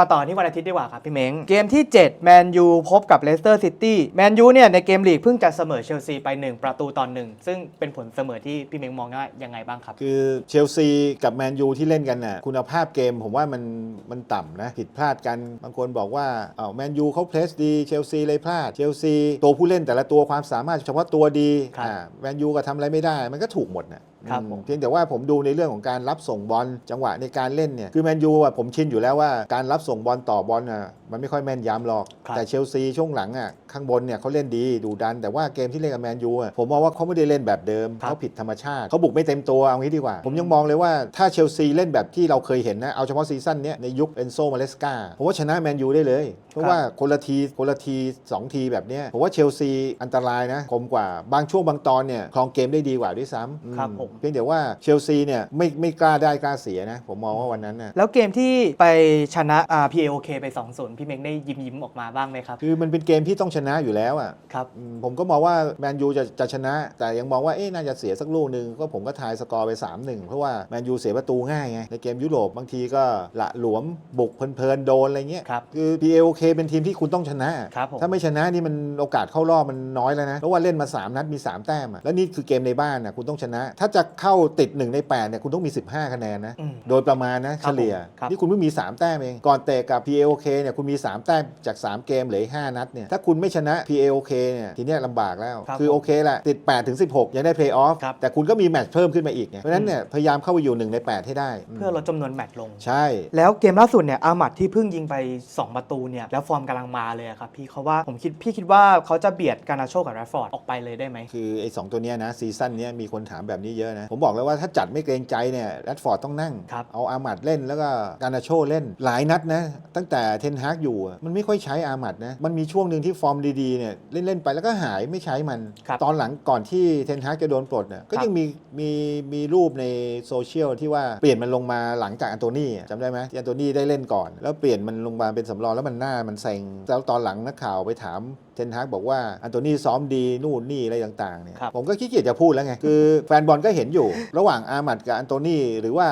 มาต่อที่วันอาทิตย์ดีกว่าครับพี่เม้งเกมที่ 7 แมนยูพบกับเลสเตอร์ซิตี้แมนยูเนี่ยในเกมลีกเพิ่งจะเสมอเชลซีไป 1 ประตูต่อหนึ่งซึ่งเป็นผลเสมอที่พี่เม้งมองว่ายังไงบ้างครับ คือเชลซีกับแมนยูที่เล่นกันน่ะคุณภาพเกมผมว่ามันมันต่ำนะ ผิดพลาดกัน บางคนบอกว่าอ้าวแมนยูเขาเพลสดีเชลซีเลยพลาดเชลซีตัวผู้เล่นแต่ละตัวความสามารถเฉพาะตัวดีครับอ่าแมนยูก็ทำอะไรไม่ได้ มันก็ถูกหมดนะ ครับผม เพียงแต่ว่าผมดูในเรื่องของการรับส่งบอลจังหวะในการเล่นเนี่ยคือแมนยูอะผมชินอยู่แล้วว่าการรับส่งบอลต่อบอลอะ มันไม่ค่อยแม่นยำหรอก ครับ แต่เชลซีช่วงหลังอะข้างบนเนี่ยเขาเล่นดีดูดัน แต่ว่าเกมที่เล่นกับแมนยูอะผมมองว่าเขาไม่ได้เล่นแบบเดิมครับ เขาผิดธรรมชาติเขาบุกไม่เต็มตัวเอางี้ดีกว่า ผมยังมองเลยว่าถ้าเชลซีเล่นแบบที่เราเคยเห็นนะเอาเฉพาะซีซั่นเนี้ยในยุคเอนโซมาเลสกาผมว่าชนะแมนยูได้เลย เพราะว่าคนละทีคนละทีสองทีแบบเนี้ยผมว่าเชลซีอันตรายนะคมกว่าบางช่วงบางตอนเนี่ยครองเกมได้ดีกว่าด้วยซ้ำครับอืผม เพียงแต่ว่าเชลซีเนี่ยไม่ไม่กล้าได้กล้าเสียนะผมมองว่าวันนั้นนะ แล้วเกมที่ไปชนะอ่า PAOK ไป 2-0พี่เม้งได้ยิ้มยิ้มๆออกมาบ้างไหมครับ คือมันเป็นเกมที่ต้องชนะอยู่แล้วอะครับอืมผมก็มองว่าแมนยูจะจะชนะ แต่ยังมองว่าเอ๊ะน่าจะเสียสักลูกหนึ่งก็ผมก็ทายสกอร์ไป3-1 เพราะว่าแมนยูเสียประตูง่ายไงในเกมยุโรปบางทีก็ละหลวมบุกเพลินๆโดนอะไรเงี้ยครับคือ PAOK เป็นทีมที่คุณต้องชนะครับผมถ้าไม่ชนะนี่มันโอกาสเข้ารอบมันน้อยแล้วนะเพราะว่าเล่นมา 3 นัดมี 3 แต้มอะแล้วนี่คือเกมในบ้านนะคุณต้องชนะ ถ้าจะเข้าติด1ใน8เนี่ยคุณต้องมี 15 คะแนนนะอืมโดยประมาณนะคเฉรับลี่ยผมครับนี่คุณเพิ่งมี 3 แต้มเองก่อนเตะกับ PAOK เนี่ยคุณมี3 แต้มจาก 3 เกมเหลืออก5นัดเนี่ยถ้าคุณไม่ชนะ PAOK เนี่ยทีเนี้ยลำบากแล้วครับคือโอเคแหละติด8ถึง16 ยังได้เพลย์ออฟครับ แต่คุณก็มีแมตช์เพิ่มขึ้นมาอีกไงเพราะฉะนั้นเนี่ยพยายามเข้าไปอยู่ 1 ใน 8 ให้ได้เพื่อลดจำนวนแมตช์ลง ใช่ แล้วเกมล่าสุดเนี่ยอามัดที่เพิ่งยิงไป 2 ประตูเนี่ยแล้วฟอร์มกำลังมาเลยอะครับพี่เขาว่าผมคิดพี่คิดว่าเขาจะเบียดการนาโชกับแรดฟอร์ดออกไปเลยได้ไหม คือไอ้สองตัวเนี้ยนะซีซั่นเนี้ยมีคนถามแบบนี้เยอะนะ ผมบอกแล้วว่าถ้าจัดไม่เกรงใจเนี่ยแรดฟอร์ดต้องนั่ง ครับ เอาอามัดเล่นแล้วก็การนาโชเล่นหลายนัดนะ ตั้งแต่เทนฮากอยู่อะมันไม่ค่อยใช้อามัดนะ มันมีช่วงหนึ่งที่ฟอร์มดีๆเนี่ยเล่น ๆ ไปแล้วก็หายไม่ใช้มัน ครับตอนหลังก่อนที่เทนฮากจะโดนปลดเนี่ยก็ครับยังมีมีมีรูปในโซเชียลที่ว่าเปลี่ยนมันลงมาหลังจากอันโตนี่อะจำได้ไหมที่อันโตนี่ได้เล่นก่อน แล้วเปลี่ยนมันลงมาเป็นสำรองแล้วมันหน้ามันเซ็งแล้วตอนหลังนักข่าวไปถามเทนฮากบอกว่าอันโตนี่ซ้อมดีนู่นนี่อะไรต่างๆเนี่ยครับผมก็ขี้เกียจจะพูดแล้วไง คือแฟนบอลก็เห็นอยู่ ระหว่างอามัดกับอันโตนี่หรือว่า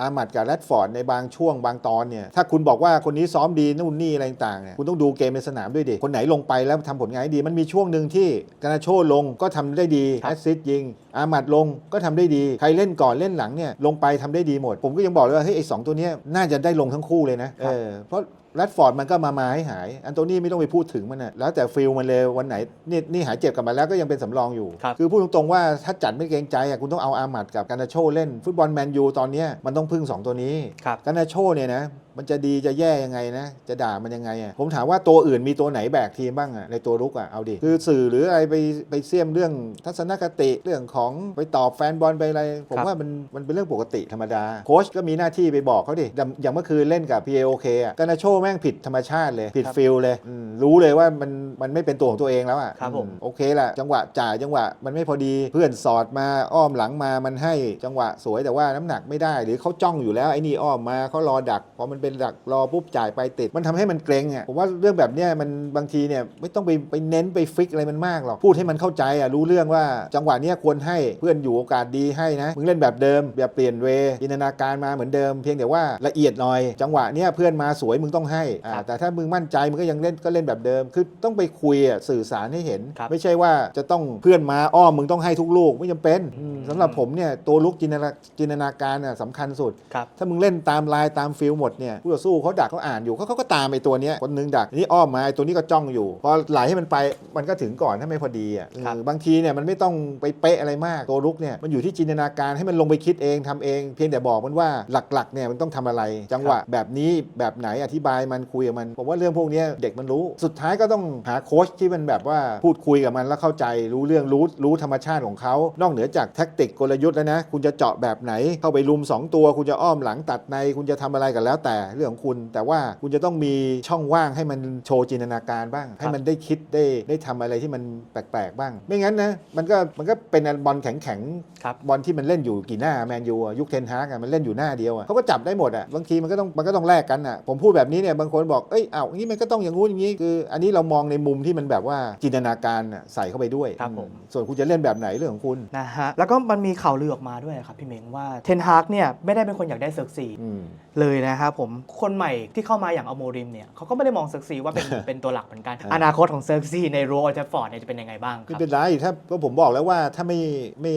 อามัดกับแรดฟอร์ดในบางช่วงบางตอนเนี่ยถ้าคุณบอกว่าคนนี้ซ้อมดีนู่นนี่อะไรต่างๆเนี่ยคุณต้องดูเกมในสนามด้วยดิ คนไหนลงไปแล้วทำผลงานให้ดี มันมีช่วงหนึ่งที่กานาโชลงก็ทำได้ดีครัแอบสซิสต์ยิง อามัดลงก็ทำได้ดี ใครเล่นก่อนเล่นหลังเนี่ยลงไปทำได้ดีหมด ผมก็ยังบอกเลยว่าเฮ้ยไอ้สองตัวเนี้ยน่าจะได้ลงทั้งคู่เลยนะเออเพราะแรดฟอร์ดมันก็มามาให้หาย อันโตนี่ไม่ต้องไปพูดถึงมันนะแล้วแต่ฟิลมันเลยวันไหนนี่นี่หายเจ็บกลับมาแล้วก็ยังเป็นสำรองอยู่ ครับอพูดตรงๆว่าถ้าจัดไม่เกรงใจอะคุณต้องเอาอามัดกับการนาโชเล่น ฟุตบอลแมนยูตอนเนี้ยมันต้องพึ่ง2ตัวนี้ ครับ การนาโชเนี่ยนะมันจะดีจะแย่ยังไงนะ จะด่ามันยังไงอะผมถามว่าตัวอื่นมีตัวไหนแบกทีมบ้างอะในตัวรุกอะเอาดิ คือสื่อหรืออะไรไปไปเสี่ยมเรื่องทัศนคติเรื่องของไปตอบแฟนบอลไปอะไร ผมครับ ว่ามันมันเป็นเรื่องปกติธรรมดา โค้ชก็มีหน้าที่ไปบอกเขาดิอย่างอย่างเมื่อคืนเล่นกับ PAOK อะการนาโชแม่งผิดธรรมชาติเลย ผิดครับฟิลเลยอืมรู้เลยว่ามันมันไม่เป็นตัวของตัวเองแล้วอะครับผม อืโอเคแหละจังหวะจ่ายจังหวะมันไม่พอดีเพื่อนสอดมาอ้อมหลังมามันให้จังหวะสวยแต่ว่าน้ำหนักไม่ได้ หรือเขาจ้องอยู่แล้วไอ้นี่อ้อมมาเขารอดักพอมันเป็นดักรอปุ๊บจ่ายไปติด มันทำให้มันเกรงอะผมว่าเรื่องแบบเนี้ยมันบางทีเนี่ยไม่ต้องไปไปเน้นไปฟิกอะไรมันมากหรอกพูดให้มันเข้าใจอะรู้เรื่องว่าจังหวะเนี้ยควรให้เพื่อนอยู่โอกาสดีให้นะมึงเล่นแบบเดิมแบบเปลี่ยนเวย์จินตนาการมาเหมือนเดิม เพียงแต่ว่าละเอียดหน่อย จังหวะเนี้ยเพื่อนมาสวยมึงต้องให้อ่าครับแต่ถ้ามึงมั่นใจมึงก็ยังเล่นก็เล่นแบบเดิม คือต้องไปคุยอะสื่อสารให้เห็น ครับ ไม่ใช่ว่าจะต้องเพื่อนมาอ้อมมึงต้องให้ทุกลูกไม่จำเป็นอืมสำหรับผมเนี่ยตัวลุกจินตนาจินตนาการน่ะสำคัญสุด ครับ ถ้ามึงเล่นตามลายตามฟิลหมดเนี่ยผู้ต่อสู้เขาดักเขาอ่านอยู่เขาเขาก็ตามไอ้ตัวเนี้ยคนนึงดักอันนี้อ้อมมาไอ้ตัวนี้ก็จ้องอยู่พอไหลให้มันไปมันก็ถึงก่อนถ้าไม่พอดีอะครับ เออบางทีเนี่ยมันไม่ต้องไปเป๊ะอะไรมากตัวลุกเนี่ยมันอยู่ที่จินตนาการให้มันลงไปคิดเองทำเอง เพียงแต่บอกมันว่าหลักๆเนี่ยมันต้องทำอะไร จังหวะแบบนี้แบบไหนอธิบายมันคุยกับมันผมว่าเรื่องพวกเนี้ยเด็กมันรู้ สุดท้ายก็ต้องหาโค้ชที่มันแบบว่าพูดคุยกับมันแล้วเข้าใจรู้เรื่องรู้รู้ธรรมชาติของเขา นอกเหนือจากแท็กติกกลยุทธ์แล้วนะ คุณจะเจาะแบบไหน เข้าไปลุม 2 ตัว คุณจะอ้อมหลังตัดใน คุณจะทำอะไรกันแล้วแต่เรื่องของคุณ แต่ว่าคุณจะต้องมีช่องว่างให้มันโชว์จินตนาการบ้าง ให้มันได้คิดได้ได้ทำอะไรที่มันแปลกๆบ้าง ไม่งั้นนะมันก็มันก็เป็นบอลแข็งๆครับบอลที่มันเล่นอยู่กี่หน้าแมนยูอะยุคเทนฮากอะมันเล่นอยู่หน้าเดียวอะเขาก็จับได้หมดอะบางทีมันก็ต้องมันก็ต้องแลกกันอะผมพูดแบบนี้เนี่ยบางคนบอกเอ้ยอ้าวอย่างนี้มันก็ต้องอย่างงู้นอย่างนี้คือ อันนี้เรามองในมุมที่มันแบบว่าจินตนาการอะใส่เข้าไปด้วยครับผม ส่วนคุณจะเล่นแบบไหนเรื่องของคุณ นะฮะ แล้วก็มันมีข่าวลือออกมาด้วยครับพี่เม้งว่าเทนฮากเนี่ยไม่ได้ได้เป็นคนอยากได้เซิร์กซีอืม เลยนะครับผม คนใหม่ที่เข้ามาอย่างอโมริมเนี่ยเขาก็ไม่ได้มองเซิร์กซีว่าเป็น เป็นตัวหลักเหมือนกันอ่าอนาคตของเซิร์กซีในโรอัลเทฟฟอร์ดเนี่ยจะเป็นยังไงบ้างคไม่รับ เป็นไรถ้าก็ผมบอกแล้วว่าถ้าไม่ไม่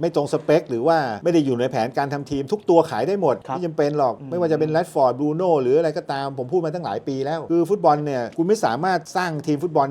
ไม่ตรงสเปค หรือว่าไม่ได้อยู่ในแผนการทำทีม ทุกตัวขายได้หมด ครับไม่จำเป็นหรอก อืม ไม่ว่าจะเป็นแรดฟอร์ดบรูโน่หรืออะไรก็ตาม ผมพูดมาตั้งหลายปีแล้ว คือฟุตบอลเนี่ยคุณไม่สามารถสร้างทีมฟุตบอล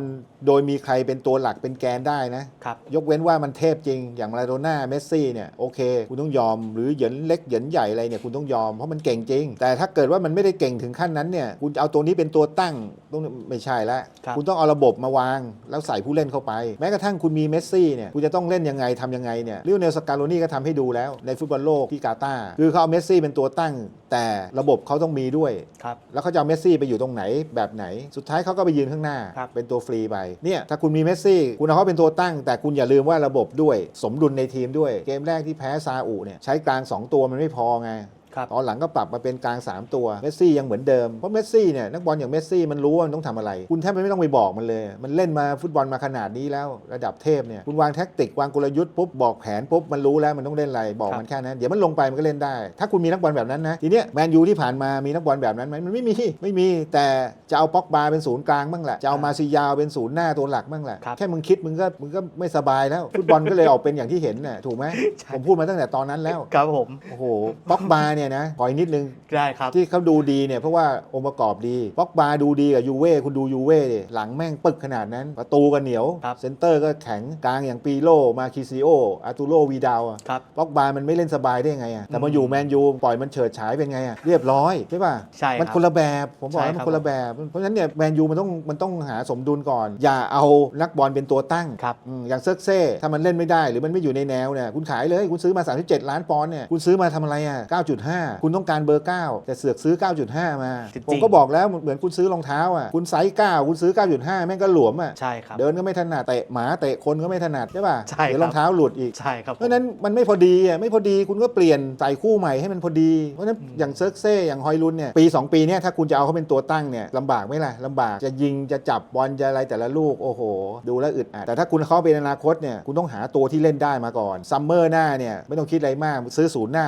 โดยมีใครเป็นตัวหลักเป็นแกนได้นะ ครับยกเว้นว่ามันเทพจริงอย่างมาราโดน่าเมสซี่เนี่ยโอเค คุณต้องยอมหรือเหยินเล็กเหยินใหญ่อะไรเนี่ยคุณต้องยอมเพราะมันเก่งจริง แต่ถ้าเกิดว่ามันไม่ได้เก่งถึงขั้นนั้นเนี่ยคุณจะเอาตัวนี้เป็นตัวตั้งต้องไม่ใช่ละครับ คุณต้องเอาระบบมาวาง แล้วใส่ผู้เล่นเข้าไป แม้กระทั่งคุณมีเมสซี่เนี่ยคุณจะต้องเล่นยังไงทำยังไงเนี่ยลิโอเนลสกาโลนี่ก็ทำให้ดูแล้วในฟุตบอลโลกที่กาตาร์คือเขาเอาเมสซี่เป็นตัวตั้ง แต่ระบบเขาต้องมีด้วย ครับ แล้วเขาจะเอาเมสซี่ไปอยู่ตรงไหนแบบไหน สุดท้ายเขาก็ไปยืนข้างหน้า ครับ เป็นตัวฟรีไปเนี่ยถ้าคุณมีเมสซี่ คุณเอาเขาเป็นตัวตั้ง แต่คุณอย่าลืมว่าระบบด้วย สมดุลในทีมด้วย เกมแรกที่แพ้ซาอุเนี่ยใช้กลาง 2 ตัวมันไม่พอไง ครับตอนหลังก็ปรับมาเป็นกลาง 3 ตัวเมสซี่ยังเหมือนเดิม เพราะเมสซี่เนี่ยนักบอลอย่างเมสซี่มันรู้ว่ามันต้องทำอะไร คุณแทบไม่ต้องไปบอกมันเลย มันเล่นมาฟุตบอลมาขนาดนี้แล้วระดับเทพเนี่ยคุณวางแท็กติกวางกลยุทธ์ปุ๊บบอกแผนปุ๊บมันรู้แล้วมันต้องเล่นอะไรบอกมันแค่นั้นเดี๋ยวมันลงไปมันก็เล่นได้ ถ้าคุณมีนักบอลแบบนั้นนะทีเนี้ยแมนยูที่ผ่านมามีนักบอลแบบนั้นไหมมันไม่มีไม่มีแต่จะเอาป็อกบาเป็นศูนย์กลางบ้างแหละจะเอามาซิยาวเป็นศูนย์หน้าตัวหลักบ้างแหละครับแค่มึงคิดมึงก็มึงก็ไม่สบายแล้วฟุตบอลก็เลยออกเป็นอย่างที่เห็นน่ะถูกไหมใช่ผมพูดมาตั้งแต่ตอนนั้นแล้วครับผมโอ้โหป็อกบาเนี่ยนะขออีกนิดนึงได้ครับ ที่เขาดูดีเนี่ยเพราะว่าองค์ประกอบดีป็อกบาดูดีกับยูเว่คุณดูยูเว่ดิหลังแม่งปึกขนาดนั้น ประตูก็เหนียว ครับเซนเตอร์ก็แข็งกลางอย่างปีโลมาคิซิโออาตูโรวีดาวอะครับป็อกบามันไม่เล่นสบายได้ไงอะแต่มาอืมอยู่แมนยูปล่อยมันเฉิดฉายเป็นไงอะเรียบร้อยใช่ป่ะใช่ครับมันคนละแบบผมบอกใช่แล้วครัมับ นคนละแบบเพราะฉะนั้นเนี่ยแมนยูมันต้องมันต้องหาสมดุลก่อน อย่าเอานักบอลเป็นตัวตั้ง ครับ อืมอย่างเซิร์กเซ่ถ้ามันเล่นไม่ได้หรือมันไม่อยู่ในแนวเนี่ยคุณขายเลย คุณซื้อมา 37 ล้านปอนด์เนี่ยคุณซื้อมาทำอะไรอะ9.5 คุณต้องการเบอร์ 9 แต่เสือกซื้อ 9.5 มา จริงๆ ผมก็บอกแล้วเหมือนคุณซื้อรองเท้าอะคุณไซส์9คุณซื้อ 9.5 แม่งก็หลวมอะใช่ครับ เดินก็ไม่ถนัดเตะหมาเตะคนก็ไม่ถนัดใช่ป่ะใช่เดี๋ยวครับรองเท้าหลุดอีก ใช่ครับผมเพราะฉะนั้นมันไม่พอดีอะไม่พอดีคุณก็เปลี่ยนใส่คู่ใหม่ให้มันพอดี เพราะฉะนั้นอืมอย่างเซิร์กเซ่อย่างฮอยลุนเนี่ยปี 2 ปีเนี่ยถ้าคุณจะเอาเขาเป็นตัวตั้งเนี่ยลำบากไหมล่ะลำบากจะยิงจะจับบอลจะอะไรแต่ละลูกโอ้โห ดูแล้วอึดอัดแต่ถ้าคุณเขาเป็นอนาคตเนี่ยคุณต้องหาตัวที่เล่นได้มาก่อนซัมเมอร์หน้าเนี่ยไม่ต้องคิดอะไรมากซื้อศูนย์หน้า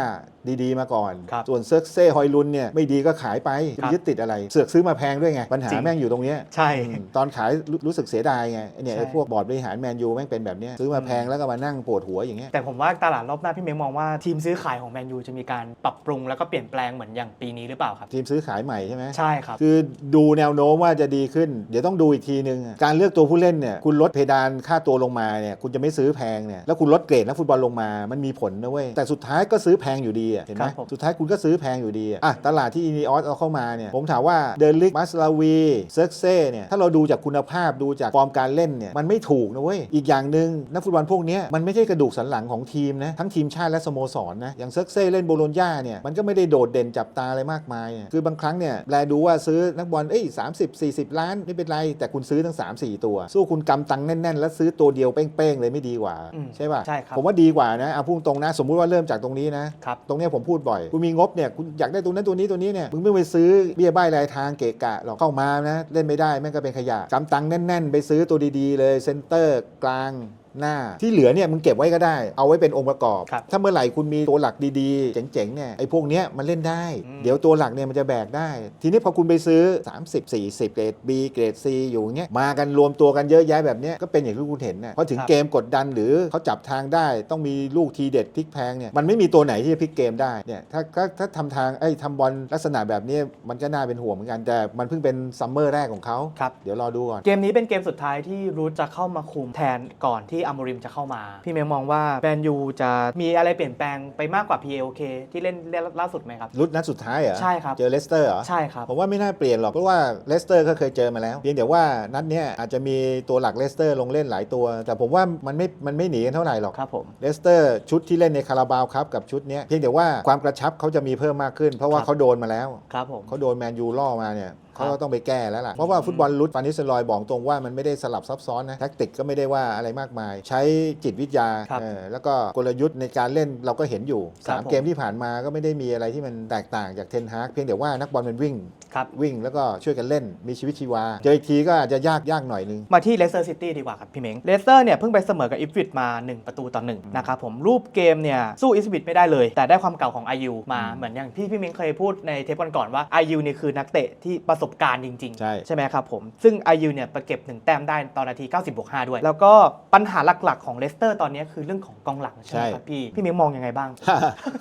ดีๆ มาก่อน ครับส่วนเซิร์กเซ่ฮอยลุนเนี่ยไม่ดีก็ขายไปคจะรับไปยึดติดอะไร เสือกซื้อมาแพงด้วยไง ปัญหาจริง แม่งอยู่ตรงเนี้ยใช่ อืมตอนขายรู้รู้สึกเสียดายไงไอ้เนี่ยใช่ ไอ้พวกบอร์ดบริหารแมนยูแม่งเป็นแบบเนี้ยซื้อมาแพงแล้วก็มานั่งปวดหัวอย่างเงี้ย แต่ผมว่าตลาดรอบหน้าพี่เม้งมองว่าทีมซื้อขายของแมนยูจะมีการปรับปรุงแล้วก็เปลี่ยนแปลงเหมือนอย่างปีนี้หรือเปล่าครับ ทีมซื้อขายใหม่ใช่ไหม ใช่ครับ คือดูแนวโน้มว่าจะดีขึ้น เดี๋ยวต้องดูอีกทีนึงอะการเลือกตัวผู้เล่นเนี่ยคุณลดเพดานค่าตัวลงมาเนี่ยคุณจะไม่ซื้อแพงเนี่ยแล้วคุณลดเกรดนักฟุตบอลลงมา มันมีผลนะเว้ยแต่สุดท้ายก็ซื้อแพงอยู่ดีอะเห็นไหมครับผมสุดท้ายคุณก็ซื้อแพงอยู่ดีอะอะตลาดที่อินีออสเอาเข้ามาเนี่ยผมถามว่าเดนลิกมัสลาวีเซิร์กเซ่เนี่ยถ้าเราดูจากคุณภาพดูจากฟอร์มการเล่นเนี่ยมันไม่ถูกนะเว้ยอีกอย่างหนึ่งนักฟุตบอลพวกเนี้ยมันไม่ใช่กระดูกสันหลังของทีมนะทั้งทีมชาติและสโมสรนะอย่างเซิร์กเซ่เล่นโบโลญญาเนี่ยมันก็ไม่ได้โดดเด่นจับตาอะไรมากมายอะคือบางครั้งเนี่ยแลดูว่าซื้อนักบอลเอ้ยสามสิบสี่สิบล้านไม่เป็นไร แต่คุณซื้อทั้ง 3 4 ตัว สู้คุณกำตังค์แน่นๆ แล้วซื้อตัวเดียวเป้งๆเลยไม่ดีกว่าอืมใช่ป่ะใช่ครับผมว่าดีกว่านะเอาพูดตรงนะ สมมุติว่าเริ่มจากตรงนี้นะครับตรงเนี้ผมพูดบ่อยคุณมีงบเนี่ยคุณอยากได้ตัวนั้นตัวนี้ตัวนี้เนี่ยมึงไม่ไปซื้อเบี้ยใบรายทางเกะกะหรอกเข้ามานะเล่นไม่ได้แม่งก็เป็นขยะกำตังค์แน่น ๆ ไปซื้อตัวดีๆ เลยเซนเตอร์กลาง หน้า ที่เหลือเนี่ยมึงเก็บไว้ก็ได้ เอาไว้เป็นองค์ประกอบ ครับถ้าเมื่อไหร่คุณมีตัวหลักดีๆ เจ๋งๆเนี่ยไอ้พวกเนี้ยมันเล่นได้ อืม เดี๋ยวตัวหลักเนี่ยมันจะแบกได้ ทีนี้พอคุณไปซื้อ 30 40 เกรด B เกรด C อยู่อย่างเงี้ยมากันรวมตัวกันเยอะแยะแบบเนี้ยก็เป็นอย่างที่คุณเห็นนะพอถึงครับเกมกดดันหรือเขาจับทางได้ ต้องมีลูกทีเด็ดพลิกแพงเนี่ยมันไม่มีตัวไหนที่จะพลิกเกมได้เนี่ยถ้าถ้าถ้าทำทางไอ้ยทำบอลลักษณะแบบนี้มันก็น่าเป็นห่วงเหมือนกันแต่มันเพิ่งเป็นซัมเมอร์แรกของเขาครับ เดี๋ยวรอดูก่อน เกมนี้เป็นเกมสุดท้ายที่รูทจะเข้ามาคุมแทนก่อนที่อัมโมริมจะเข้ามา พี่เมย์มองว่าแมนยูจะมีอะไรเปลี่ยนแปลงไปมากกว่า PLK ที่เล่นเล่นล่าสุดไหมครับ รุดนัดสุดท้ายเหรอใช่ครับ เจอเลสเตอร์เหรอ ใช่ครับ ผมว่าไม่น่าเปลี่ยนหรอก เพราะว่าเลสเตอร์ก็เคยเจอมาแล้ว เพียงแต่ว่านัดเนี้ยอาจจะมีตัวหลักเลสเตอร์ลงเล่นหลายตัว แต่ผมว่ามันไม่ มันไม่หนีกันเท่าไหร่หรอกครับผม เลสเตอร์ชุดที่เล่นในคาราบาวครับกับชุดเนี้ยเพียงแต่ว่าความกระชับเขาจะมีเพิ่มมากขึ้น เพราะว่าครับเขาโดนมาแล้ว ครับผม เขาโดนแมนยูล่อมาเนี่ยครับ เขาก็ต้องไปแก้แล้วล่ะ เพราะว่าฟุตบอลลุดฟานิสเซลอยบอกตรงว่ามันไม่ได้สลับซับซ้อนนะแท็กติกก็ไม่ได้ว่าอะไรมากมายายใช้จิตวิทยาครับเออแล้วก็กลยุทธ์ในการเล่นเราก็เห็นอยู่ครับ3ผมเกมที่ผ่านมาก็ไม่ได้มีอะไรที่มันแตกต่างจากเทนฮากเพียงแต่ว่านักบอลมันวิ่งครับวิ่งแล้วก็ช่วยกันเล่นมีชีวิตชีวา เจออีกทีก็อาจจะยากยากหน่อยนึง มาที่เลสเตอร์ซิตี้ดีกว่าครับพี่เม้งเลสเตอร์เนี่ยเพิ่งไปเสมอกับอิฟวิดมา 1 ประตูต่อหนึ่งนะครับผมรูปเกมเนี่ยสู้อิฟวิดไม่ได้เลย แต่ได้ความเก่าของ IU มาอืมเหมือนอย่างที่พี่เม้งเคยพูดในเทปก่อนๆว่า IU เนี่ยคือนักเตะที่ประสบการณ์จริงใช่ไหมครับผม ซึ่ง IU เนี่ยไปเก็บ 1 แต้มได้ตอนนาที 90บวก5ด้วย แล้วก็ปัญหาหลักๆ ของเลสเตอร์ตอนนี้คือเรื่องของกองหลังใช่ไหมครับพี่ พี่เม้งมองยังไงบ้าง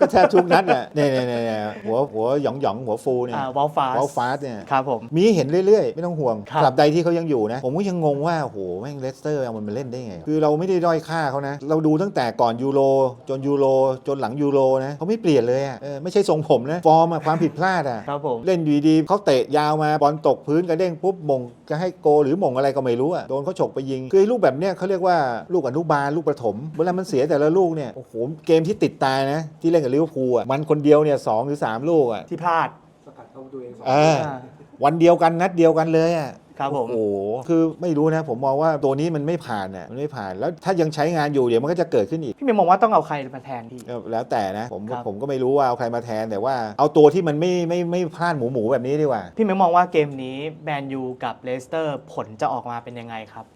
ก็แทบทุกนัดน่ะเนี่ยเนี่ยเนี่ยเนี่ยหัวหัวหยองหยองหัวฟูเนี่ยอ่าวอลฟาสวอลฟาสเนี่ยครับผม มีให้เห็นเรื่อย ๆ ไม่ต้องห่วงครับตราบใดที่เขายังอยู่นะ ผมก็ยังงงว่าโอ้โหแม่งเลสเตอร์เอามันมาเล่นได้ไง คือเราไม่ได้ด้อยค่าเขานะ เราดูตั้งแต่ก่อนยูโรจนยูโรจนหลังยูโรนะเขาไม่เปลี่ยนเลยอะเออไม่ใช่ทรงผมนะฟอร์มอะความผิดพลาดอะครับผม เล่นอยู่ดีๆเขาเตะยาวมาบอลตกพื้นกระเด้งปุ๊บมงจะให้โกหรือมงอะไรก็ไม่รู้อะโดนเขาฉกไปยิง คือไอ้ลูกแบบเนี้ยเขาเรียกว่าลูกอนุบาลลูกประถม เวลามันเสียแต่ละลูกเนี่ยโอ้โหเกมที่ติดตายนะ ที่เล่นกับลิเวอร์พูลอะมันคนเดียวเนี่ยสองหรือสามลูกอะที่พลาดสกัดเข้าประตัวเองสอง เอออ่าวันเดียวกันนัดเดียวกันเลยอะ ครับผม โอ้โหคือไม่รู้นะ ผมมองว่าตัวนี้มันไม่ผ่านน่ะมันไม่ผ่านแล้วถ้ายังใช้งานอยู่เดี๋ยวมันก็จะเกิดขึ้นอีกพี่เม้งมองว่าต้องเอาใครมาแทนพี่ก็แล้วแต่นะผมครับ ผมก็ไม่รู้ว่าเอาใครมาแทนแต่ว่าเอาตัวที่มันไม่ไม่ไม่พลาดหมูหมูๆแบบนี้ดีกว่า พี่เม้งมองว่าเกมนี้แมนยูกับเลสเตอร์ผลจะออกมาเป็นยังไงครับอืม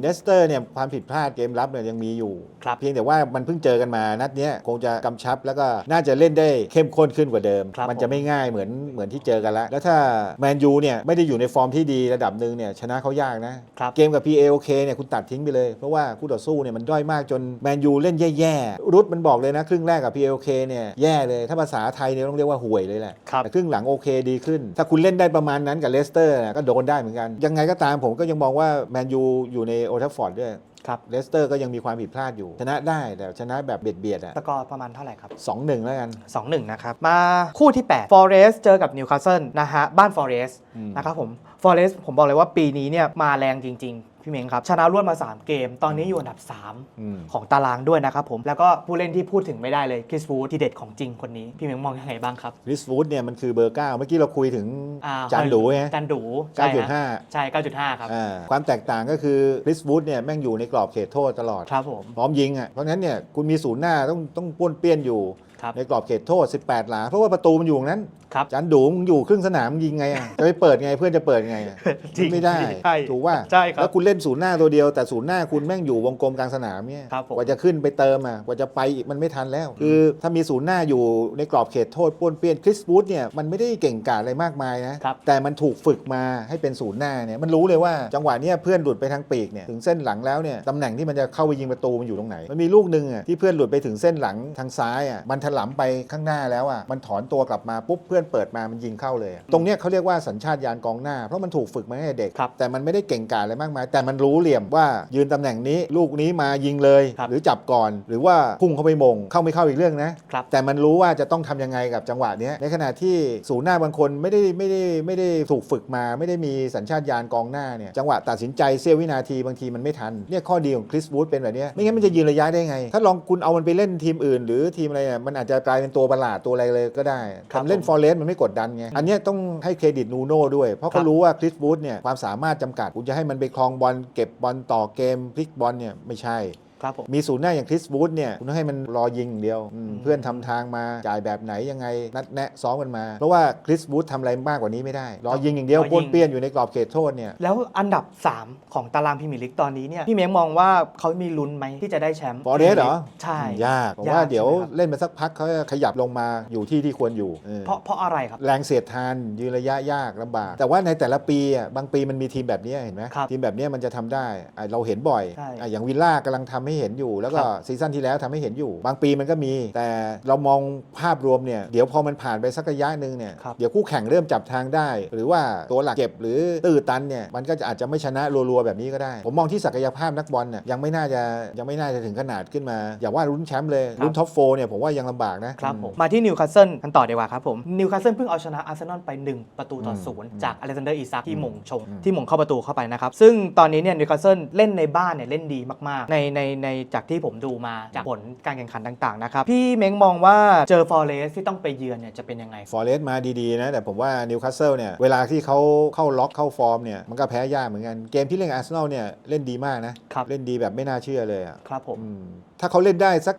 เลสเตอร์เนี่ยความผิดพลาดเกมรับเนี่ยยังมีอยู่ครับเพียงแต่ว่ามันเพิ่งเจอกันมานัดเนี้ยคงจะกำชับแล้วก็น่าจะเล่นได้เข้มข้นขึ้นกว่าเดิมครับมันจะไม่ง่ายเหมือนเหมือนที่เจอกันแล้ว แล้วถ้าแมนยูเนี่ยไม่ได้อยู่ในฟอร์มที่ดีระดับหนึ่งเนี่ยชนะเขายากนะครับเกมกับ PAOK เนี่ยคุณตัดทิ้งไปเลย เพราะว่าคู่ต่อสู้เนี่ยมันด้อยมากจนแมนยูเล่นแย่ๆรุดมันบอกเลยนะครึ่งแรกกับ PAOK เนี่ยแย่เลยถ้าภาษาไทยเนี่ยต้องเรียกว่าห่วยเลยแหละครับแต่ครึ่งหลังโอเคดีขึ้น ถ้าคุณเล่นได้ประมาณนั้นกับเลสเตอร์ก็โดนได้เหมือนกันยังไงก็ตามผมก็ยังมองว่าแมนยูอยู่ในโอทัฟฟอร์ดด้วยครับเลสเตอร์ก็ยังมีความผิดพลาดอยู่ ชนะได้แต่ชนะแบบเบียดเบียดๆอะสกอร์ประมาณเท่าไหร่ครับสองหนึ่งแล้วกัน 2-1 นะครับ มาคู่ที่8 Forest เจอกับ Newcastle นะฮะ บ้าน Forest อืมนะครับผม Forest ผมบอกเลยว่าปีนี้เนี่ยมาแรงจริง ๆ พี่เม้งครับชนะรวดมา 3 เกม ตอนนี้อยู่อันดับ3อืมของตารางด้วยนะครับผมแล้วก็ผู้เล่นที่พูดถึงไม่ได้เลยคริสฟูดที่เด็ดของจริงคนนี้ พี่เม้งมองยังไงบ้างครับริสฟูดเนี่ยมันคือเบอร์ 9 เมื่อกี้เราคุยถึงอ่จานดูไงจานดูใช่ฮะ9.5 ใช่ 9.5 ครับอ่าความแตกต่างก็คือริสฟูดเนี่ยแม่งอยู่ในกรอบเขตโทษตลอดครับผมพร้อมยิงอะเพราะฉะนั้นเนี่ยคุณมีศูนย์หน้าต้องต้องป้วนเปี้ยนอยู่ครับในกรอบเขตโทษ 18 หลา เพราะว่าประตูมันอยู่ตรงนั้นครับจันดูมึงอยู่ครึ่งสนามมึงยิงไงอะจะไปเปิดไงเพื่อนจะเปิดไงอะจริงไม่ได้ใช่ถูกว่าใช่ครับแล้วคุณเล่นศูนย์หน้าตัวเดียว แต่ศูนย์หน้าคุณแม่งอยู่วงกลมกลางสนามเนี่ยครับผมกว่าจะขึ้นไปเติมอะกว่าจะไปอีกมันไม่ทันแล้ว คือถ้ามีศูนย์หน้าอยู่ในกรอบเขตโทษป้วนเปี้ยนคริสบูธเนี่ยมันไม่ได้เก่งกาจอะไรมากมายนะครับแต่มันถูกฝึกมาให้เป็นศูนย์หน้าเนี่ยมันรู้เลยว่าจังหวะเนี้ยเพื่อนหลุดไปทางปีกเนี่ยถึงเส้นหลังแล้วเนี่ยตำแหน่งที่มันจะเข้าไปยิงประตูมันอยู่ตรงไหนมันมีลูกหนึ่งอะที่เพื่อนหลุดไปถึงเส้นหลังทางซ้ายอะมันถลำไปข้างหน้าแล้วอะมันถอนตัวกลับมาปุ๊บเพื่อนเปิดมามันยิงเข้าเลยอะตรงเนี้ยเขาเรียกว่าสัญชาตญาณกองหน้า เพราะมันถูกฝึกมาตั้งแต่เด็กครับแต่มันไม่ได้เก่งกาจอะไรมากมาย แต่มันรู้เหลี่ยมว่ายืนตำแหน่งนี้ ลูกนี้มายิงเลยครับหรือจับก่อน หรือว่าพุ่งเข้าไปมง เข้าไม่เข้าอีกเรื่องนะครับแต่มันรู้ว่าจะต้องทำยังไงกับจังหวะเนี้ยในขณะที่ศูนย์หน้าบางคนไม่ได้ไม่ได้ไม่ได้ถูกฝึกมา ไม่ได้มีสัญชาตญาณกองหน้าเนี่ยจังหวะตัดสินใจเสี้ยววินาทีบางทีมันไม่ทันเนี่ยข้อดีของคริสบูธเป็นแบบเนี้ยไม่งั้นมันจะยืนระยะได้ไง ถ้าลองคุณเอามันไปเล่นทีมอื่น หรือทีมอะไรเนี่ยมันอาจจะกลายเป็นตัวประหลาดตัวอะไรเลยก็ได้ครับทำเล่นผมฟอร์เรสมันไม่กดดันไง อันเนี้ยต้องให้เครดิตนูโน่ด้วย เพราะครัเขาบรู้ว่าคริสบูธเนี่ยความสามารถจำกัด คุณจะให้มันไปคลองบอลเก็บบอลต่อเกมพลิกบอลเนี่ยไม่ใช่ ครับผมมีศูนย์หน้าอย่างคริสบูธเนี่ยคุณต้องให้มันรอยิงอย่างเดียวอืมอืมเพื่อนทำทางมาจ่ายแบบไหนยังไงนัดแนะซ้อมกันมา เพราะว่าคริสบูธทำอะไรมากกว่านี้ไม่ได้ รอยิงอย่างเดียวรอยิง ป้วนเปี้ยนอยู่ในกรอบเขตโทษเนี่ย แล้วอันดับ 3 ของตารางพรีเมียร์ลีกตอนนี้เนี่ยพี่เม้งมองว่าเขามีลุ้นไหมที่จะได้แชมป์ Forest เหรอ ใช่ ยากผมยากว่าเดี๋ยวใช่ไหมครับ เล่นไปสักพักเขาจะขยับลงมาอยู่ที่ที่ควรอยู่เออเพราะเพราะอะไรครับ แรงเสียดทานยืนระยะยากลำบาก แต่ว่าในแต่ละปีอะบางปีมันมีทีมแบบนี้เห็นไหมครับทีมแบบนี้มันจะทำได้อะเราเห็นบ่อยใช่ อะอย่างวิลล่ากำลังทำให้เห็นอยู่ แล้วก็ครับซีซั่นที่แล้วทำให้เห็นอยู่ บางปีมันก็มี แต่เรามองภาพรวมเนี่ยเดี๋ยวพอมันผ่านไปสักระยะหนึ่งเนี่ยครับเดี๋ยวคู่แข่งเริ่มจับทางได้ หรือว่าตัวหลักเก็บหรือตื้อตันเนี่ยมันก็จะอาจจะไม่ชนะรัวๆแบบนี้ก็ได้ ผมมองที่ศักยภาพนักบอลเนี่ยยังไม่น่าจะยังไม่น่าจะถึงขนาดขึ้นมา อย่าว่าลุ้นแชมป์เลยลุ้นท็อปโฟเนี่ยผมว่ายังลำบากนะครับผมมาที่นิวคาสเซิลกันต่อดีกว่าครับผมนิวคาสเซิลเพิ่งเอาชนะอาร์เซนอลไป 1 ประตูต่อศูนย์จากอเล็กซานเดอร์อีซักที่หม่งชงที่หม่งเข้าประตูเข้าไปนะครับซึ่งตอนนี้เนี่ยนิวคาสเซิลเล่นในบ้านเนี่ยเล่นดีมากๆ ในในในจากที่ผมดูมาจากผลการแข่งขันต่างๆนะครับพี่เม้งมองว่าเจอฟอร์เรสที่ต้องไปเยือนเนี่ยจะเป็นยังไง ฟอร์เรสต์มาดีๆนะ แต่ผมว่านิวคาสเซิลเนี่ยเวลาที่เขาเข้าล็อกเข้าฟอร์มเนี่ยมันก็แพ้ยากเหมือนกัน เกมที่เล่นกับอาร์เซนอลเนี่ยเล่นดีมากนะครับ เล่นดีแบบไม่น่าเชื่อเลยอะครับผม อืมถ้าเขาเล่นได้สัก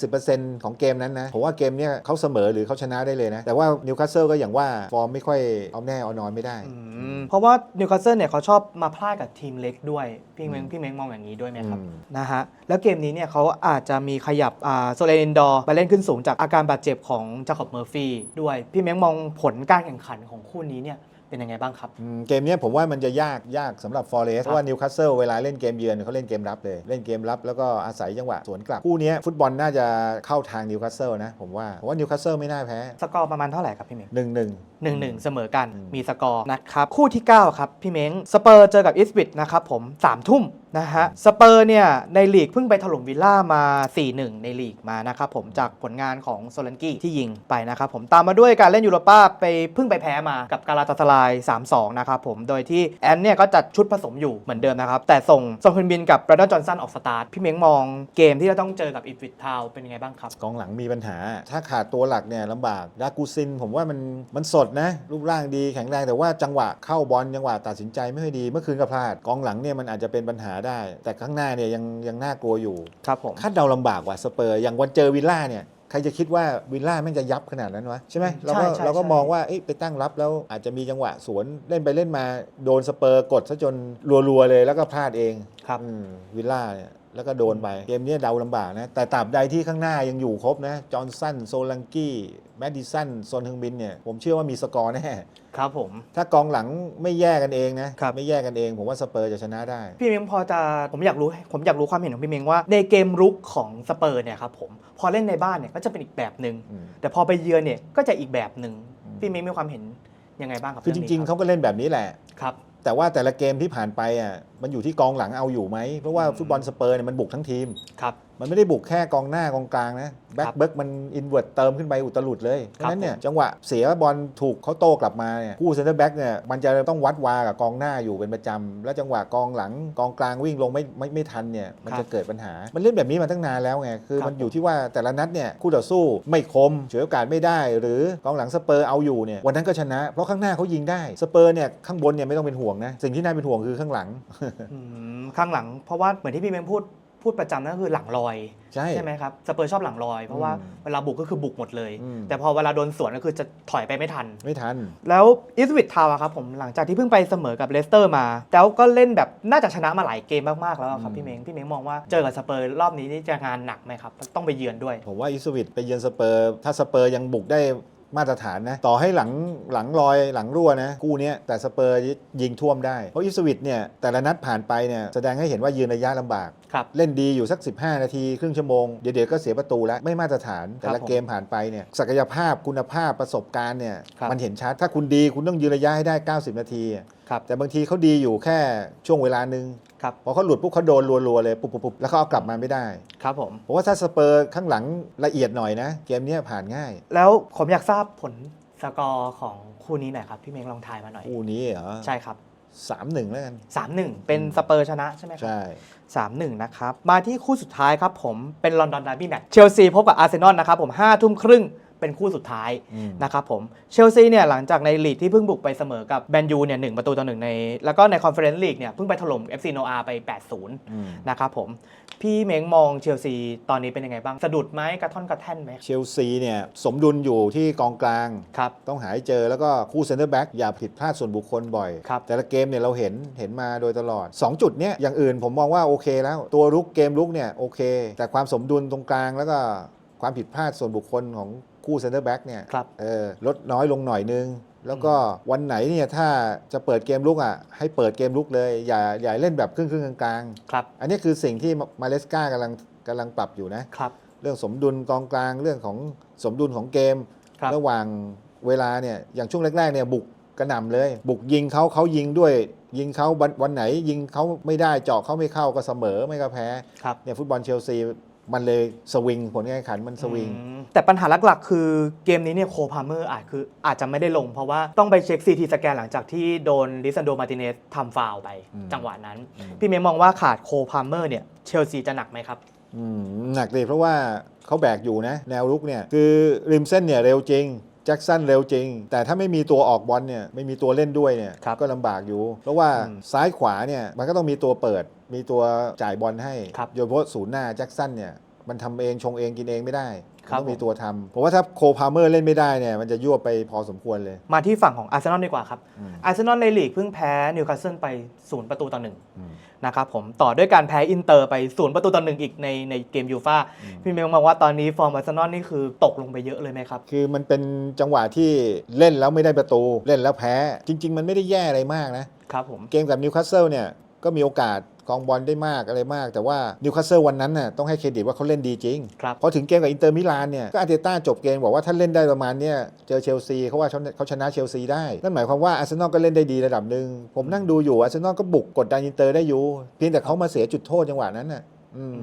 70-80%ของเกมนั้นนะ ผมว่าเกมเนี้ยเขาเสมอหรือเขาชนะได้เลยนะ แต่ว่านิวคาสเซิลก็อย่างว่า ฟอร์มไม่ค่อยเอาแน่เอานอนไม่ได้อืมเพราะว่านิวคาสเซิลเนี่ยเขาชอบมาพลาดกับทีมเล็กด้วย พี่เม้งพี่เม้งมองอย่างนี้ด้วยไหมครับ อืม นะฮะ แล้วเกมนี้เนี่ยเขาอาจจะมีขยับอ่าโซเลนดอร์ไปเล่นขึ้นสูงจากอาการบาดเจ็บของจาคอบเมอร์ฟี่ด้วย พี่เม้งมองผลการแข่งขันของคู่นี้เนี่ย เป็นยังไงบ้างครับ อืมเกมเนี้ยผมว่ามันจะยากยากสำหรับฟอร์เรสเพราะว่านิวคาสเซิลเวลาเล่นเกมเยือนเขาเล่นเกมรับเลย เล่นเกมรับแล้วก็อาศัยจังหวะสวนกลับ คู่เนี้ยฟุตบอลน่าจะเข้าทางนิวคาสเซิลนะ ผมว่าผมว่านิวคาสเซิลไม่น่าแพ้สกอร์ประมาณเท่าไหร่ครับพี่เม้งหนึ่งหนึ่ง หนึ่งหนึ่งเสมอกันอืม มีสกอร์นะครับ คู่ที่ 9 ครับ พี่เม้งสเปอร์เจอกับอิสบิดนะครับผม3ามทุ่มนะฮะสเปอร์เนี่ย ในลีกเพิ่งไปถล่มวิลล่ามา 4-1 ในลีกมานะครับผมจากผลงานของโซลันกี้ที่ยิงไปนะครับผมตามมาด้วยการเล่นยูโรป้าไปเพิ่งไปแพ้มากับกาลาตาสลาย3-2 นะครับผม โดยที่แอนเนี่ยก็จัดชุดผสมอยู่เหมือนเดิมนะครับ แต่ส่งซองฮึนบินกับ b ร a ด o นจอห์นสันออกสตาร์ท พี่เม้งมองเกมที่จะต้องเจอกับอิสบิดทาวเป็นยังไงบ้างครับกองหลังมีปัญหา ถ้าขาดตัวหลักเนี่ยลำบากดากูซิน ผมว่ามันมันสดนะ รูปร่างดีแข็งแรงแต่ว่าจังหวะเข้าบอลจังหวะตัดสินใจไม่ค่อยดี เมื่อคืนก็พลาด กองหลังเนี่ยมันอาจจะเป็นปัญหาได้ แต่ข้างหน้าเนี่ยยังยังน่ากลัวอยู่ครับผมคาดเดาลำบากว่ะสเปอร์อย่างวันเจอวิลล่าเนี่ย ใครจะคิดว่าวิลล่าแม่งจะยับขนาดนั้นวะใช่ไหมเราก็ใช่ใช่เราก็ใช่ มองว่าเอ๊ะไปตั้งรับแล้วอาจจะมีจังหวะสวนเล่นไปเล่นมาโดนสเปอร์กดซะจนรัวๆเลยแล้วก็พลาดเองครับ อืมวิลล่าเนี่ย แล้วก็โดนไป เกมเนี้ยเดาลำบากนะ แต่ตราบใดที่ข้างหน้ายังอยู่ครบนะ จอห์นสัน โซลังกี้ แมดดิสันโซนฮึงบินเนี่ย ผมเชื่อว่ามีสกอร์แน่ ครับผม ถ้ากองหลังไม่แยกกันเองนะ ครับ ไม่แยกกันเอง ผมว่าสเปอร์จะชนะได้ พี่เม้งพอจะผมอยากรู้ผมอยากรู้ความเห็นของพี่เม้งว่าในเกมรุกของสเปอร์เนี่ยครับผมพอเล่นในบ้านเนี่ยก็จะเป็นอีกแบบหนึ่งอืม แต่พอไปเยือนเนี่ยก็จะอีกแบบหนึ่งอืมพี่เม้งมีความเห็นยังไงบ้างกับคือจเนี้ริง ๆ เขาก็เล่นแบบนี้แหละ ครับ แต่ว่าแต่ละเกมที่ผ่านไปอะมันอยู่ที่กองหลังเอาอยู่ไหมเพราะว่าอืมฟุตบอลสเปอร์เนี่ยมันบุกทั้งทีม ครับ มันไม่ได้บุกแค่กองหน้ากองกลางนะแบ็คครับเบิร์กมันอินเวอร์ตเติมขึ้นไปอุตลุดเลยเพครับราะฉะนั้นเนี่ยผมจังหวะเสียบอลถูกเขาโต้กลับมาเนี่ยผู้เซนเตอร์แบ็กเนี่ยมันจะต้องวัดวากับกองหน้าอยู่เป็นประจำแล้วจังหวะกองหลังกองกลางวิ่งลงไม่ไม่ไม่ทันเนี่ยมันจะเกิดปัญหา มันเล่นแบบนี้มาตั้งนานแล้วไงคือครับมันอยู่ที่ว่าแต่ละนัดเนี่ยคู่ต่อสู้ไม่คมเฉวยโอกาสไม่ได้ หรือกองหลังสเปอร์เอาอยู่เนี่ยวันนั้นก็ชนะ เพราะข้างหน้าเขายิงได้สเปอร์เนี่ยข้างบนเนี่ยไม่ต้องเป็นห่วงนะสิ่งที่น่าเป็นห่วงคือข้างหลังอืมข้างหลัง เพราะว่าเหมือนที่พี่เม้งพูด พูดประจำนั่นก็คือหลังลอยใช่ ไหมครับสเปอร์ชอบหลังลอย เพราะว่าอืมเวลาบุกก็คือบุกหมดเลย อืม แต่พอเวลาโดนสวนก็คือจะถอยไปไม่ทัน ไม่ทัน แล้วอิสวิตทาวอะครับผมหลังจากที่เพิ่งไปเสมอกับเลสเตอร์มาแล้วก็เล่นแบบน่าจะชนะมาหลายเกมมากๆแล้วอะครับอืม พี่เม้งพี่เม้งมองว่าเจอกับสเปอร์รอบนี้นี่จะงานหนักไหมครับต้องไปเยือนด้วย ผมว่าอิสวิตไปเยือนสเปอร์ ถ้าสเปอร์ยังบุกได้มาตรฐานนะ ต่อให้หลังหลังลอยหลังรั่วนะกู้เนี้ยแต่สเปอร์ยิงท่วมได้ เพราะอิสวิตเนี่ยแต่ละนัดผ่านไปเนี่ยแสดงให้เห็นว่ายืนระยะลำบาก ครับ เล่นดีอยู่สัก 15 นาที ครึ่งชั่วโมง เดี๋ยวๆก็เสียประตูแล้ว ไม่มาตรฐาน แต่ครัละบผมเกมผ่านไปเนี่ยศักยภาพคุณภาพประสบการณ์เนี่ยครับมันเห็นชัด ถ้าคุณดีคุณต้องยืนระยะให้ได้ 90 นาทีครับแต่บางทีเขาดีอยู่แค่ช่วงเวลาหนึ่งครับพอเขาหลุดปุ๊บเขาโดนรัวๆเลยปุ๊บๆๆแล้วเขาเอากลับมาไม่ได้ครับผมผมว่าถ้าสเปอร์ข้างหลังละเอียดหน่อยนะ เกมเนี้ยผ่านง่าย แล้วผมอยากทราบผลสกอร์ของคู่นี้หน่อยครับพี่เม้งลองทายมาหน่อยคู่นี้เหรอใช่ครับ สามหนึ่งแล้วกัน 3-1 เป็นสเปอร์ชนะใช่ไหมครับ ใช่3-1นะครับ มาที่คู่สุดท้ายครับผมเป็นลอนดอนดาร์บี้แมตช์เชลซีพบกับอาร์เซนอลนะครับผม5ทุ่มครึ่ง เป็นคู่สุดท้ายอืมนะครับผมเชลซีเนี่ยหลังจากในลีกที่เพิ่งบุกไปเสมอกับแมนยูเนี่ยหนึ่งประตูต่อหนึ่งใน แล้วก็ในคอนเฟอเรนซ์ลีกเนี่ยเพิ่งไปถล่ม FC โนอาไป 8-0อืมนะครับผมพี่เม้งมองเชลซีตอนนี้เป็นยังไงบ้าง สะดุดไหมกระท่อนกระแท่นไหมเชลซีเนี่ยสมดุลอยู่ที่กองกลางครับต้องหาให้เจอแล้วก็คู่เซนเตอร์แบ็กอย่าผิดพลาดส่วนบุคคลบ่อยครับแต่ละเกมเนี่ยเราเห็นเห็นมาโดยตลอด 2 จุดเนี้ยอย่างอื่นผมมองว่าโอเคแล้ว ตัวรุกเกมรุกเนี่ยโอเค แต่ความสมดุลตรงกลางแล้วก็ความผิดพลาดส่วนบุคคลของ คู่เซนเตอร์แบ็กเนี่ยครับ เออลดน้อยลงหน่อยนึง แล้วก็วันไหนเนี่ยถ้าจะเปิดเกมลุกอะให้เปิดเกมลุกเลย อย่าอย่าเล่นแบบครึ่งครึ่งๆกลางๆครับอันนี้คือสิ่งที่มาเลสกากำลังกำลังปรับอยู่นะ ครับ เรื่องสมดุลกองกลางเรื่องของสมดุลของเกม ครับ ระหว่างเวลาเนี่ยอย่างช่วงแรกๆเนี่ยบุกกระหน่ำเลย บุกยิงเขาเขายิงด้วย ยิงเขาวันวันไหน ยิงเขาไม่ได้เจาะเขาไม่เข้าก็เสมอไม่ก็แพ้ครับ เนี่ยฟุตบอลเชลซี มันเลยสวิงผลการแข่งขันมันสวิง อืมแต่ปัญหาหลักๆ คือเกมนี้เนี่ยโคพาเมอร์อาจคืออาจจะไม่ได้ลง เพราะว่าต้องไปเช็คซีทีสแกนหลังจากที่โดนลิซันโดมาติเนสทำฟาวล์ไป อืม จังหวะนั้นอืมพี่เมย์มองว่าขาดโคพาเมอร์เนี่ยเชลซีจะหนักไหมครับ อืมหนักเลยเพราะว่าเขาแบกอยู่นะ แนวรุกเนี่ยคือริมเส้นเนี่ยเร็วจริง แจ็คสันเร็วจริง แต่ถ้าไม่มีตัวออกบอลเนี่ยไม่มีตัวเล่นด้วยเนี่ยครับก็ลำบากอยู่ เพราะว่าอืม ซ้ายขวาเนี่ยมันก็ต้องมีตัวเปิด มีตัวจ่ายบอลให้ครับโดยเฉพาะศูนย์หน้าแจ็คสันเนี่ยมันทำเองชงเองกินเองไม่ได้ครับต้องมีผมตัวทำผมว่าถ้าโคพาเมอร์เล่นไม่ได้เนี่ยมันจะยั่วไปพอสมควรเลย มาที่ฝั่งของอาร์เซนอลดีกว่าครับอืม อาร์เซนอลในลีกเพิ่งแพ้นิวคาสเซิลไปศูนย์ประตูต่อหนึ่งอืม นะครับผมต่อด้วยการแพ้อินเตอร์ไปศูนย์ประตูต่อหนึ่งอีกในในเกมยูฟ่าอืม พี่เมย์มองว่าตอนนี้ฟอร์มอาร์เซนอลนี่คือตกลงไปเยอะเลยไหมครับ คือมันเป็นจังหวะที่เล่นแล้วไม่ได้ประตูเล่นแล้วแพ้ จริง ๆ มันไม่ได้แย่อะไรมากนะ ครับผม เกมกับนิวคาสเซิลเนี่ยก็มีโอกาสกองบอลได้มากอะไรมาก แต่ว่านิวคาสเซิลวันนั้นน่ะต้องให้เครดิตว่าเขาเล่นดีจริงครับพอถึงเกมกับอินเตอร์มิลานเนี่ยก็อาร์เตต้าจบเกมบอกว่าถ้าเล่นได้ประมาณเนี้ยเจอเชลซีเขาว่าเขาเขาชนะเชลซีได้นั่นหมายความว่าอาร์เซนอลก็เล่นได้ดีระดับหนึ่งผมนั่งดูอยู่อาร์เซนอลก็บุกกดดันอินเตอร์ได้อยู่เพียงแต่เขามาเสียจุดโทษจังหวะนั้นน่ะอืม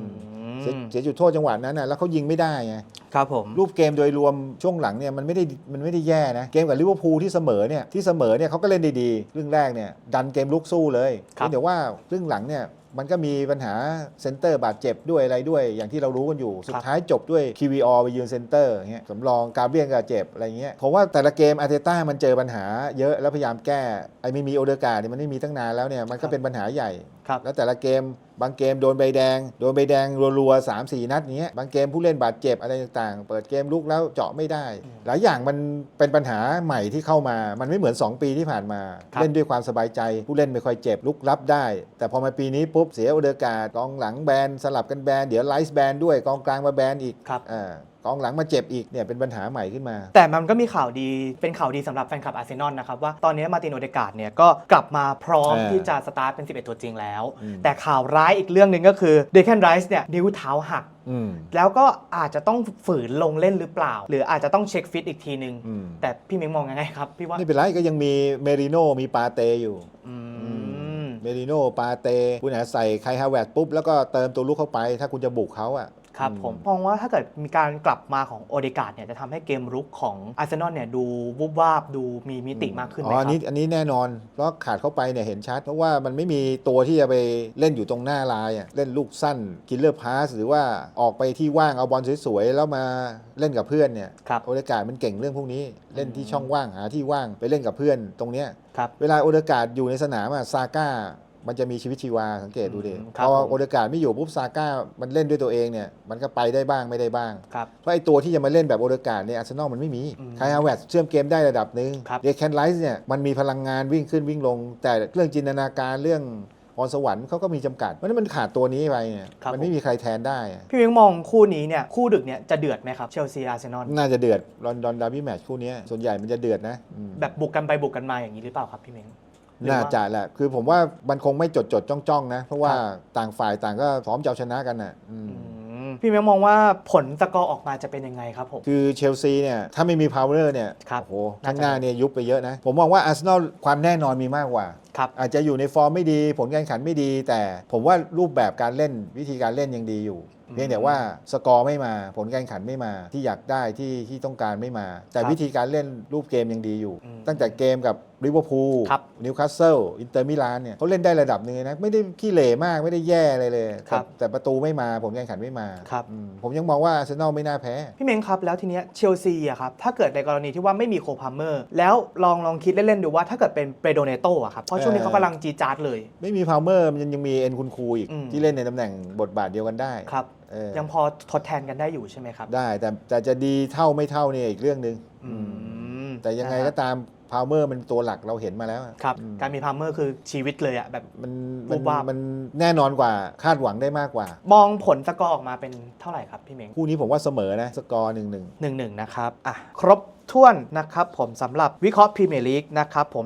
เสียเสียจุดโทษจังหวะนั้นน่ะแล้วเขายิงไม่ได้ไงครับผม รูปเกมโดยรวมช่วงหลังเนี่ยมันไม่ได้มันไม่ได้แย่นะ เกมกับลิเวอร์พูลที่เสมอเนี่ยที่เสมอเนี่ยเขาก็เล่นดีๆครึ่งแรกเนี่ยดันเกมลุกสู้เลยครับ เพียงแต่ว่าครึ่งหลังเนี่ยมันก็มีปัญหาเซนเตอร์บาดเจ็บด้วยอะไรด้วย อย่างที่เรารู้กันอยู่สุดท้ายจบด้วย QVR ไปยืนเซนเตอร์อย่างเงี้ยสำรองกาเบรียนก็เจ็บอะไรเงี้ยผมว่าแต่ละเกมอาร์เตต้ามันเจอปัญหาเยอะแล้วพยายามแก้ไอ้ไม่มีโอเดอร์การ์ดเนี่ยมันไม่มีตั้งนานแล้วเนี่ยมันก็เป็นปัญหาใหญ่ ครับแล้วแต่ละเกมบางเกมโดนใบแดง โดนใบแดงรัวๆ3 4นัดเนี้ยบางเกมผู้เล่นบาดเจ็บอะไรต่างๆ เปิดเกมลุกแล้วเจาะไม่ได้ หลายอย่างมันเป็นปัญหาใหม่ที่เข้ามา มันไม่เหมือน 2 ปีที่ผ่านมาครับเล่นด้วยความสบายใจ ผู้เล่นไม่ค่อยเจ็บลุกรับได้ แต่พอมาปีนี้ปุ๊บเสียโอเดอร์การ์ดกองหลังแบนสลับกันแบนเดี๋ยวไลฟ์แบนด้วยกองกลางมาแบนอีกครับอ่า กองหลังมาเจ็บอีกเนี่ยเป็นปัญหาใหม่ขึ้นมา แต่มันก็มีข่าวดีเป็นข่าวดีสำหรับแฟนคลับอาร์เซนอลนะครับว่าตอนนี้มาร์ตินโอเดการ์ดเนี่ยก็กลับมาพร้อมเออที่จะสตาร์ทเป็น 11 ตัวจริงแล้ว อืม แต่ข่าวร้ายอีกเรื่องหนึ่งก็คือเดค a นไรส์เนี่ยนิ้วเท้าหัก อืม แล้วก็อาจจะต้องฝืนลงเล่นหรือเปล่า หรืออาจจะต้องเช็คฟิตอีกทีนึง อืม แต่พี่เม้งมองยังไงครับพี่ว่าไม่เป็นไรก็ยังมีเมริโน่มีปาเตอยู่ อืม เมริโน่ปาเต คุณอาใส่ไคฮาวเวร์ตปุ๊บ แล้วก็เติมตัวลุกเข้าไป ถ้าคุณจะบุกเขาอะ ครับผมมองว่าถ้าเกิดมีการกลับมาของโอเดการ์ดเนี่ยจะทำให้เกมรุกของอาร์เซนอลเนี่ยดูวุบวาบดูมีมิติมากขึ้นไหอ๋มอคอัรันบนี้อันนี้แน่นอน เพราะขาดเข้าไปเนี่ยเห็นชัด เพราะว่ามันไม่มีตัวที่จะไปเล่นอยู่ตรงหน้าลายอะเล่นลูกสั้นกินเลอร์พาสหรือว่าออกไปที่ว่างเอาบอลสวยๆ แล้วมาเล่นกับเพื่อนเนี่ยครับ โอเดการ์ดมันเก่งเรื่องพวกนี้ เล่นที่ช่องว่างหาที่ว่างไปเล่นกับเพื่อนตรงเนี้ย ครับ เวลาโอเดการ์ดอยู่ในสนามอะซาก้า มันจะมีชีวิตชีวาสังเกตดูดิอืมครับพอผมโอเดการ์ดไม่อยู่ปุ๊บซาก้ามันเล่นด้วยตัวเองเนี่ยมันก็ไปได้บ้างไม่ได้บ้างครับเพราะไอ้ตัวที่จะมาเล่นแบบโอเดการ์ดเนี่ยอาร์เซนอลมันไม่มีอืมไคฮาวเวร์ตเชื่อมเกมได้ระดับหนึ่งครับเดคแคนไลส์เนี่ยมันมีพลังงานวิ่งขึ้นวิ่งลง แต่เรื่องจินตนาการเรื่องพรสวรรค์เขาก็มีจำกัดเพราะฉะนั้นมันขาดตัวนี้ไปเนี่ยครับมันไม่มีใครแทนได้อะพี่เม้งมองคู่นี้เนี่ยคู่ดึกเนี่ยจะเดือดไหมครับเชลซีอาร์เซนอลน่าจะเดือดลอนดอนดาร์บี้แมตช์คู่เนี้ยส่วนใหญ่มันจะเดือดนะอืมแบบบุกกันไปบุกกันมาอย่างนี้หรือเปล่าครับพี่เม้งหรือ น่าว่าจะแหละ คือผมว่ามันคงไม่จดจดจ้องจ้องๆนะ เพราะว่าครับต่างฝ่ายต่างก็พร้อมจะเอาชนะกันน่ะอืมอืมพี่เม้งมองว่าผลสกอร์ออกมาจะเป็นยังไงครับผม คือเชลซีเนี่ยถ้าไม่มีพาวเวอร์เนี่ยครับโอ้โหข้างหน้าเนี่ยยุบไปเยอะนะ ผมมองว่าอาร์เซนอลความแน่นอนมีมากกว่าครับอาจจะอยู่ในฟอร์มไม่ดี ผลการแข่งขันไม่ดี แต่ผมว่ารูปแบบการเล่นวิธีการเล่นยังดีอยู่อืม เพียงแต่ว่าสกอร์ไม่มาผลการแข่งขันไม่มาที่อยากได้ที่ที่ต้องการไม่มา แต่ครับวิธีการเล่นรูปเกมยังดีอยู่อืมตั้งแต่เกมกับลิเวอร์พูลครับนิวคาสเซิลอินเตอร์มิลานเนี่ยเขาเล่นได้ระดับหนึงเลยนะ ไม่ได้ขี้เหร่มากไม่ได้แย่อะไรเลยครับแต่แต่ประตูไม่มาผลการแข่งขันไม่มาครับอืมผมยังมองว่าอาร์เซนอลไม่น่าแพ้ พี่เม้งครับ แล้วทีเนี้ยเชลซีอะครับ ถ้าเกิดในกรณีที่ว่าไม่มีโคพาเมอร์ แล้วลองลองคิดเล่น ๆ ดูว่าถ้าเกิดเป็นเปโดเนโตอะครับ เพราะช่วงนี้เออเขากำลังจีดจาร์ดเลย ไม่มีพาวเมอร์มันยังมีเอ็นคุณคูอีกอืมที่เล่นในตำแหน่งบทบาทเดียวกันได้ครับ เออ ยังพอทดแทนกันได้อยู่ใช่ไหมครับได้แต่แต่จะดีเท่าไม่เท่าเนี่ยอีกเรื่องหนึ่งอืมแต่ยังไงนะฮะก็ตามพาวเมอร์มันตัวหลักเราเห็นมาแล้วอะครับ อืมการมีพาเมอร์คือชีวิตเลยอะแบบ มันวูมันบวาบ มันแน่นอนกว่าคาดหวังได้มากกว่า มองผลสกอร์ออกมาเป็นเท่าไหร่ครับพี่เม้ง คู่นี้ผมว่าเสมอนะสกอร์หนึ่งหนึ่งหนึ่งหนึ่งนะครับ อะ ครบถ้วนนะครับผมสำหรับวิเคราะห์พรีเมียร์ลีกนะครับผม